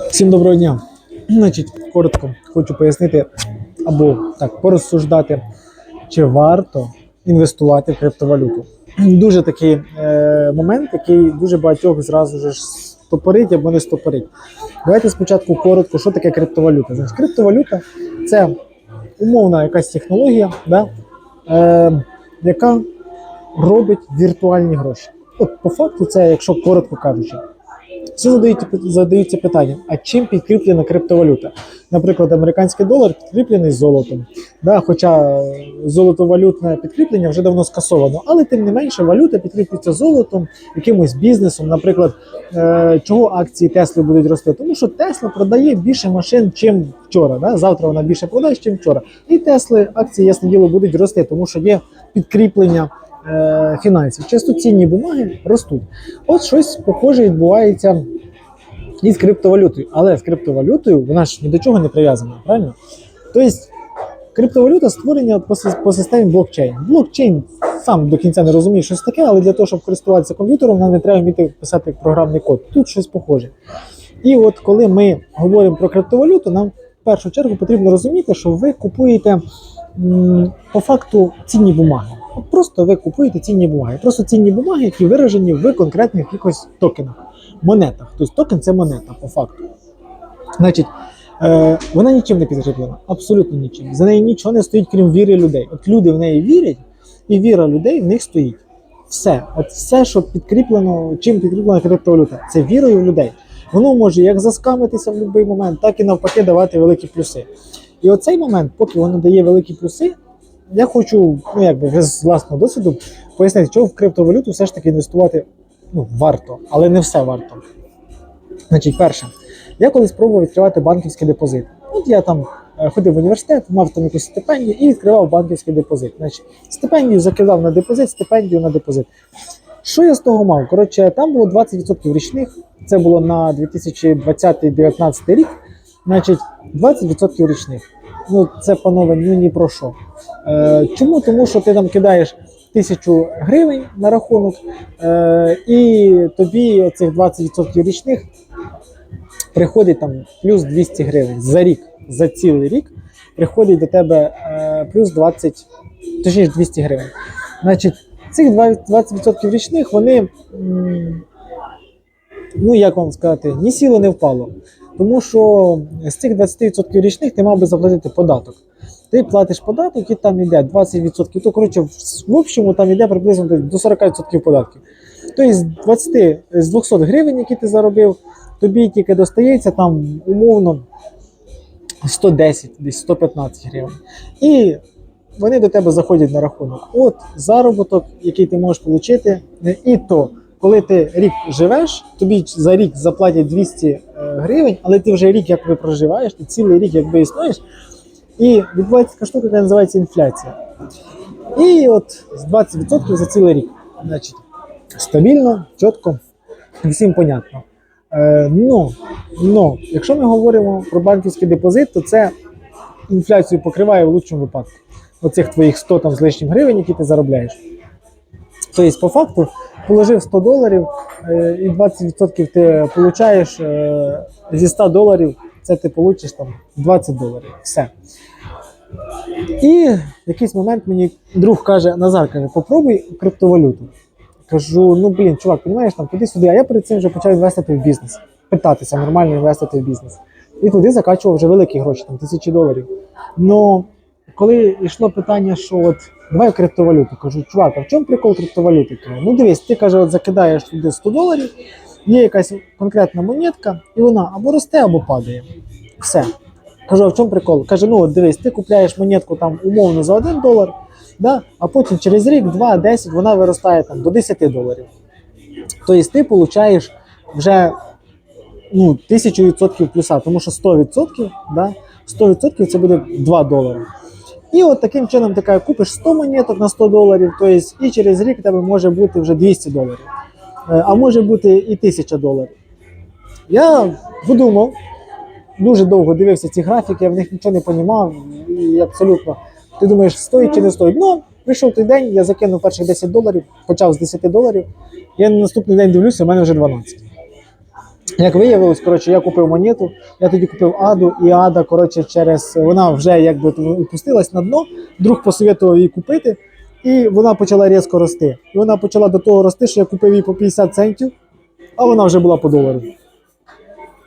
Всім доброго дня. Значить, коротко хочу пояснити або так порозсуждати, чи варто інвестувати в криптовалюту. Дуже такий е, момент, який дуже багатьох зразу ж стопорить або не стопорить. Давайте спочатку коротко, що таке криптовалюта. Значить, криптовалюта це умовна якась технологія, да, е, яка робить віртуальні гроші. От по факту, це, якщо коротко кажучи. Всі задають, задаються питанням, а чим підкріплена криптовалюта? Наприклад, американський долар підкріплений золотом. Да, хоча золотовалютне підкріплення вже давно скасовано, але тим не менше валюта підкріплюється золотом, якимось бізнесом. Наприклад, е, чого акції Тесли будуть рости? Тому що Тесла продає більше машин, чим вчора. Да? Завтра вона більше продає, чим вчора. І Тесли акції, ясне діло, будуть рости, тому що є підкріплення е, фінансів. Часто цінні бумаги ростуть. От щось похоже відбувається із криптовалютою. Але з криптовалютою вона ж ні до чого не прив'язана, правильно? Тобто криптовалюта створення по, по системі блокчейн. Блокчейн сам до кінця не розуміє, що це таке, але для того, щоб користуватися комп'ютером, нам не треба вміти писати програмний код. Тут щось похоже. І от коли ми говоримо про криптовалюту, нам в першу чергу потрібно розуміти, що ви купуєте по факту цінні бумаги. От Просто ви купуєте цінні бумаги. Просто цінні бумаги, які виражені в конкретних якихось токенах, монетах. Тобто токен це монета по факту. Значить, е, вона нічим не підкріплена, абсолютно нічим. За нею нічого не стоїть, крім віри людей. От люди в неї вірять, і віра людей в них стоїть. Все, от все, що підкріплено, чим підкріплена криптовалюта, це вірою в людей. Воно може як заскамитися в будь-який момент, так і навпаки давати великі плюси. І оцей момент, поки воно дає великі плюси, я хочу, ну якби вже з власного досвіду пояснити, чого в криптовалюту все ж таки інвестувати ну, варто, але не все варто. Значить, перше, я колись пробував відкривати банківський депозит. От я там е, ходив в університет, мав там якусь стипендію і відкривав банківський депозит. Значить, стипендію закидав на депозит, стипендію на депозит. Що я з того мав? Коротше, там було 20% річних. Це було на 2020-2019 рік. Значить, 20% річних. Ну, це, панове, ну ні про що. Е, чому? Тому що ти там кидаєш тисячу гривень на рахунок, е, і тобі оцих 20% річних приходить там плюс 200 гривень за рік, за цілий рік приходить до тебе е, плюс 20, точніше 200 гривень. Значить, цих 20% 20% річних вони, м, ну як вам сказати, ні сіло, не впало. Тому що з цих 20% річних ти мав би заплатити податок. Ти платиш податок і там йде 20%. То коротше, в, общому там йде приблизно до 40% податків. Тобто з 20, з 200 гривень, які ти заробив, тобі тільки достається там умовно 110, десь 115 гривень. І вони до тебе заходять на рахунок. От заробіток, який ти можеш отримати, і то, коли ти рік живеш, тобі за рік заплатять 200 е, гривень, але ти вже рік якби проживаєш, ти цілий рік якби існуєш, і відбувається така штука, яка називається інфляція. І от з 20% за цілий рік. Значить, стабільно, чітко, всім понятно. Е, ну, ну, якщо ми говоримо про банківський депозит, то це інфляцію покриває в лучшому випадку. Оцих твоїх 100 там з лишнім гривень, які ти заробляєш. Тобто, по факту, положив 100 доларів е, і 20% ти получаєш е, зі 100 доларів, це ти получиш там 20 доларів. Все. І в якийсь момент мені друг каже, Назар каже, попробуй криптовалюту. Кажу, ну блін, чувак, розумієш, там туди-сюди. А я перед цим вже почав інвестити в бізнес, питатися, нормально інвестити в бізнес. І туди закачував вже великі гроші, там тисячі доларів. Ну, коли йшло питання, що от давай криптовалюту, кажу, чувак, а в чому прикол криптовалюти? Ну дивись, ти каже, от закидаєш туди 100 доларів, є якась конкретна монетка, і вона або росте, або падає. Все. Кажу, а в чому прикол? Каже, ну от дивись, ти купляєш монетку там умовно за 1 долар, да? а потім через рік, 2, 10 вона виростає там до 10 доларів. Тобто ти получаєш вже ну, 1000% плюса, тому що 100%, да? 100% це буде 2 долари. І от таким чином ти купиш 100 монеток на 100 доларів, тобто, і через рік тебе може бути вже 200 доларів, Е, а може бути і 1000 доларів. Я подумав, дуже довго дивився ці графіки, я в них нічого не розумів. І абсолютно. Ти думаєш, стоїть чи не стоїть? Ну, прийшов той день, я закинув перших 10 доларів, почав з 10 доларів. Я на наступний день дивлюся, у мене вже 12. Як виявилось, коротше, я купив монету, я тоді купив Аду, і Ада, коротше, через вона вже якби опустилась на дно, друг посоветував її купити, і вона почала різко рости. І вона почала до того рости, що я купив її по 50 центів, а вона вже була по долару.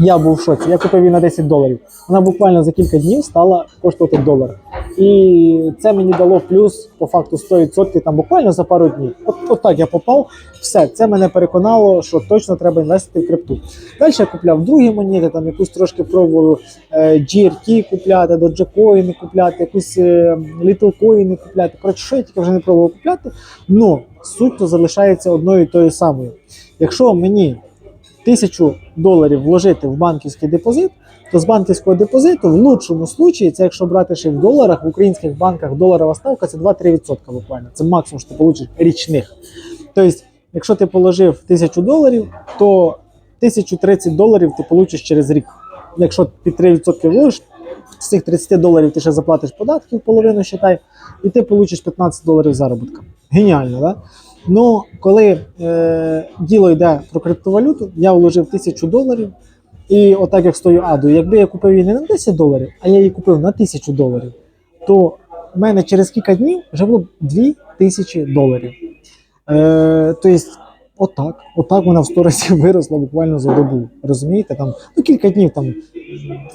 Я був в шоці. Я купив її на 10 доларів. Вона буквально за кілька днів стала коштувати долар. І це мені дало плюс по факту 100% там буквально за пару днів. От, от так я попав. Все, це мене переконало, що точно треба інвестити в крипту. Далі я купляв другі монети, там якусь трошки пробував е, GRT купляти, Dogecoin купляти, якусь е, Littlecoin купляти. Коротше, що я тільки вже не пробував купляти. Ну, суть то залишається одною і тою самою. Якщо мені тисячу доларів вложити в банківський депозит, то з банківського депозиту в лучшому случаї, це якщо брати ще в доларах, в українських банках доларова ставка це 2-3% буквально. Це максимум, що ти получиш річних. Тобто, якщо ти положив тисячу доларів, то 1030 доларів ти получиш через рік. Якщо під 3% вложиш, з цих 30 доларів ти ще заплатиш податків, половину считай, і ти получиш 15 доларів заробітка. Геніально, да? Ну, коли е, діло йде про криптовалюту, я вложив 1000 доларів, і отак як стою аду, якби я купив її не на 10 доларів, а я її купив на 1000 доларів, то в мене через кілька днів вже було б 2000 доларів. Е, тобто, отак, отак вона в 100 разів виросла буквально за добу. Розумієте? Там, ну, кілька днів там.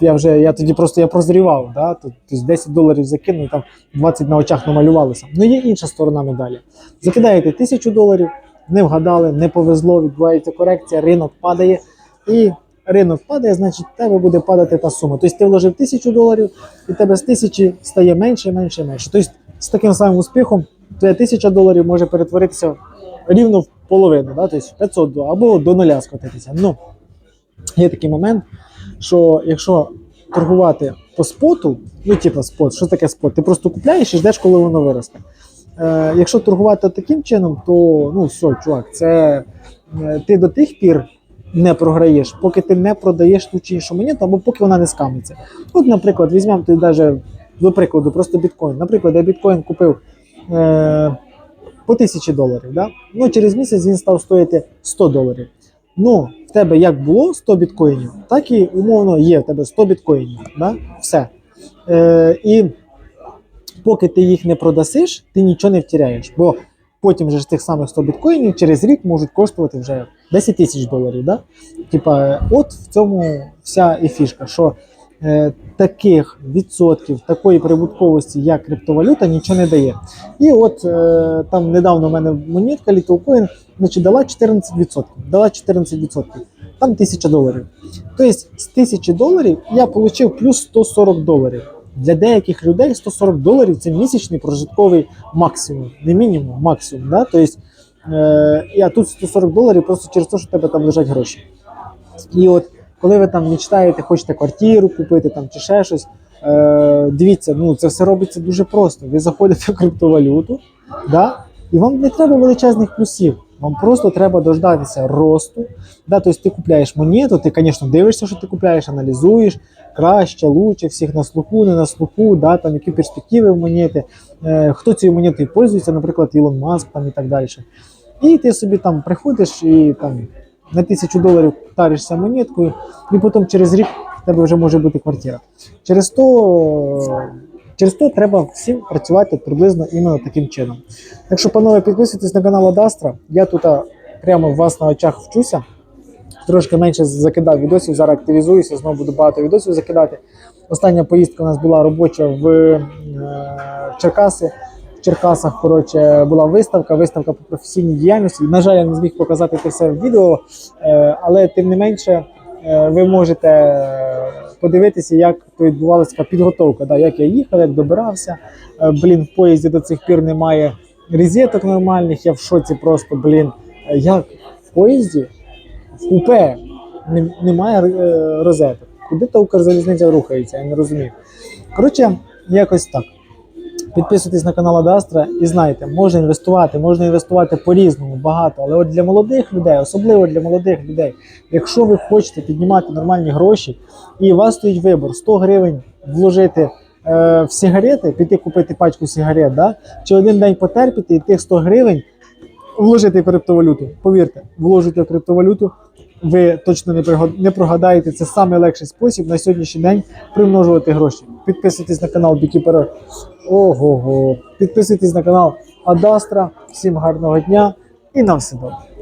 Я вже я тоді просто я прозрівав, да? тобто 10 доларів закинув, там 20 на очах намалювалося. Ну є інша сторона медалі. Закидаєте 1000 доларів, не вгадали, не повезло, відбувається корекція, ринок падає. І ринок падає, значить, в тебе буде падати та сума. Тобто ти вложив 1000 доларів, і тебе з 1000 стає менше, менше, менше. Тобто з таким самим успіхом твоя 1000 доларів може перетворитися рівно в половину, да? тобто 500 або до нуля скотитися. Ну, є такий момент, що якщо торгувати по споту, ну типу спот, що таке спот? Ти просто купляєш і ждеш, коли воно виросте. Е, якщо торгувати таким чином, то ну все, чувак, це е, ти до тих пір не програєш, поки ти не продаєш ту чи іншу монету, або поки вона не скамиться. От, наприклад, візьмемо ти навіть до прикладу, просто біткоін. Наприклад, я біткоін купив е, по 1000 доларів. Да? Ну, через місяць він став стоїти 100 доларів. Ну, в тебе як було 100 біткоїнів, так і умовно є в тебе 100 біткоїнів. Да? Все. Е, і поки ти їх не продасиш, ти нічого не втіряєш. Бо потім же ж тих самих 100 біткоїнів через рік можуть коштувати вже 10 тисяч доларів. Да? Типа, от в цьому вся і фішка, що таких відсотків, такої прибутковості, як криптовалюта, нічого не дає. І от е, там недавно в мене монетка Littlecoin, значить, дала 14%. Дала 14%. Там 1000 доларів. Тобто з 1000 доларів я отримав плюс 140 доларів. Для деяких людей 140 доларів це місячний прожитковий максимум, не мінімум, максимум. Да? Тобто, е, а тут 140 доларів просто через те, що в тебе там лежать гроші. І от коли ви там мечтаєте, хочете квартиру купити там чи ще щось, е, дивіться, ну це все робиться дуже просто. Ви заходите в криптовалюту, да? і вам не треба величезних плюсів. Вам просто треба дождатися росту. Да? Тобто ти купляєш монету, ти, звісно, дивишся, що ти купляєш, аналізуєш краще, лучше, всіх на слуху, не на слуху, да? там, які перспективи в монети, е, хто цією монетою пользується, наприклад, Ілон Маск там, і так далі. І ти собі там приходиш і там на тисячу доларів таришся монеткою, і потім через рік в тебе вже може бути квартира. Через то, через то треба всім працювати приблизно іменно таким чином. Так панове, підписуйтесь на канал Адастра. Я тут прямо у вас на очах вчуся. Трошки менше закидав відосів, зараз активізуюся, знову буду багато відосів закидати. Остання поїздка у нас була робоча в е, Черкаси. Черкасах коротше, була виставка, виставка по професійній діяльності. На жаль, я не зміг показати це все в відео, е, але тим не менше е, ви можете е, подивитися, як то відбувалася підготовка, да, як я їхав, як добирався. Блін, в поїзді до цих пір немає розеток нормальних. Я в шоці просто, блін, як в поїзді в купе немає розеток. Куди та Укрзалізниця рухається, я не розумію. Коротше, якось так. Підписуйтесь на канал Адастра і знайте, можна інвестувати, можна інвестувати по-різному, багато. Але от для молодих людей, особливо для молодих людей, якщо ви хочете піднімати нормальні гроші, і у вас стоїть вибор 100 гривень вложити е, в сигарети, піти купити пачку сигарет, да? чи один день потерпіти і тих 100 гривень вложити в криптовалюту. Повірте, вложите в криптовалюту, ви точно не прогадаєте. Це самий легший спосіб на сьогоднішній день примножувати гроші. Підписуйтесь на канал Бікіпера. Ого-го. Підписуйтесь на канал Адастра. Всім гарного дня і на все добре.